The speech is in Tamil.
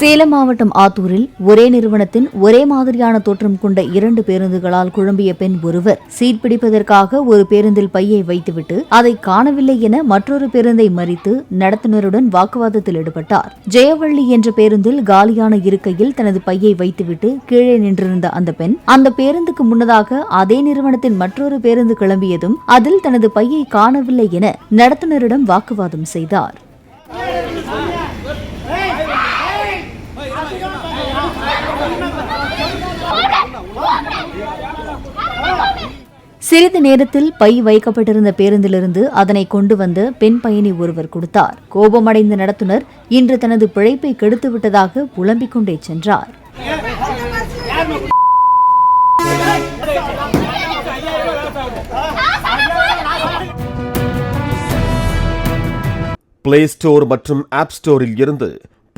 சேலம் மாவட்டம் ஆத்தூரில் ஒரே நிறுவனத்தின் ஒரே மாதிரியான தோற்றம் கொண்ட இரண்டு பேருந்துகளால் குழம்பிய பெண் ஒருவர் சீட் பிடிப்பதற்காக ஒரு பேருந்தில் பையை வைத்துவிட்டு அதை காணவில்லை என மற்றொரு பேருந்தை மறித்து நடத்துனருடன் வாக்குவாதத்தில் ஈடுபட்டார். ஜெயவள்ளி என்ற பேருந்தில் காலியான இருக்கையில் தனது பையை வைத்துவிட்டு கீழே நின்றிருந்த அந்த பெண் அந்த பேருந்துக்கு முன்னதாக அதே நிறுவனத்தின் மற்றொரு பேருந்து கிளம்பியதும் அதில் தனது பையை காணவில்லை என நடத்துனரிடம் வாக்குவாதம் செய்தார். சிறிது நேரத்தில் பை வைக்கப்பட்டிருந்த பேருந்திலிருந்து அதனை கொண்டு வந்த பெண் பயணி ஒருவர் கொடுத்தார். கோபமடைந்த நடத்துனர் இன்று தனது பிழைப்பை கெடுத்துவிட்டதாக புலம்பிக் கொண்டே சென்றார். பிளே ஸ்டோர் மற்றும் ஆப் ஸ்டோரில் இருந்து